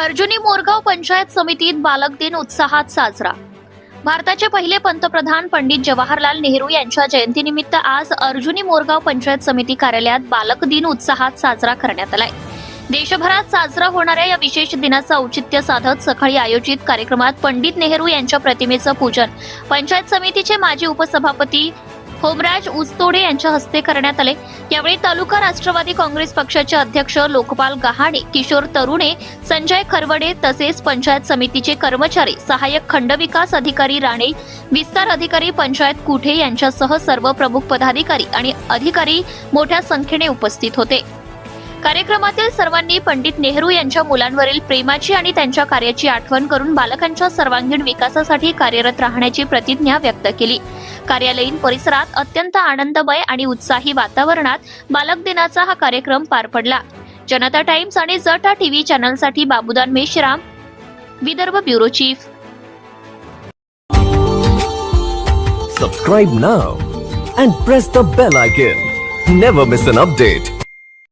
अर्जुनी मोरगाव पंचायत समितीत बालक दिन उत्साहात साजरा. भारताचे पहिले पंतप्रधान पंडित जवाहरलाल नेहरू यांच्या जयंतीनिमित्त आज अर्जुनी मोरगाव पंचायत समिती कार्यालयात बालक दिन उत्साहात साजरा करण्यात आलाय. देशभरात साजरा होणाऱ्या या विशेष दिनाचं औचित्य साधत सकाळी आयोजित कार्यक्रमात पंडित नेहरू यांच्या प्रतिमेचं पूजन पंचायत समितीचे माजी उपसभापती होमराज उस्तोडे यांच्या हस्ते करण्यात आले. यावेळी तालुका राष्ट्रवादी काँग्रेस पक्षाचे अध्यक्ष लोकपाल गहाणे किशोर तरुणे संजय खरवडे तसेच पंचायत समितीचे कर्मचारी सहाय्यक खंडविकास अधिकारी राणे विस्तार अधिकारी पंचायत कुठे यांच्यासह सर्व प्रमुख पदाधिकारी आणि अधिकारी मोठ्या संख्येने उपस्थित होते. कार्यक्रमातील सर्वांनी पंडित नेहरू यांच्या मुलांवरील प्रेमाची आणि त्यांच्या कार्याची आठवण करून बालकांच्या सर्वांगीण विकासासाठी कार्यरत राहण्याची प्रतिज्ञा व्यक्त केली. कार्यालयीन परिसरात अत्यंत आनंदमय आणि उत्साही वातावरणात बालक दिनाचा हा कार्यक्रम पार पडला. जनता टाइम्स आणि जटा TV चॅनलसाठी Babudan Meshram Vidarbha bureau chief. Subscribe now and press the bell icon never miss an update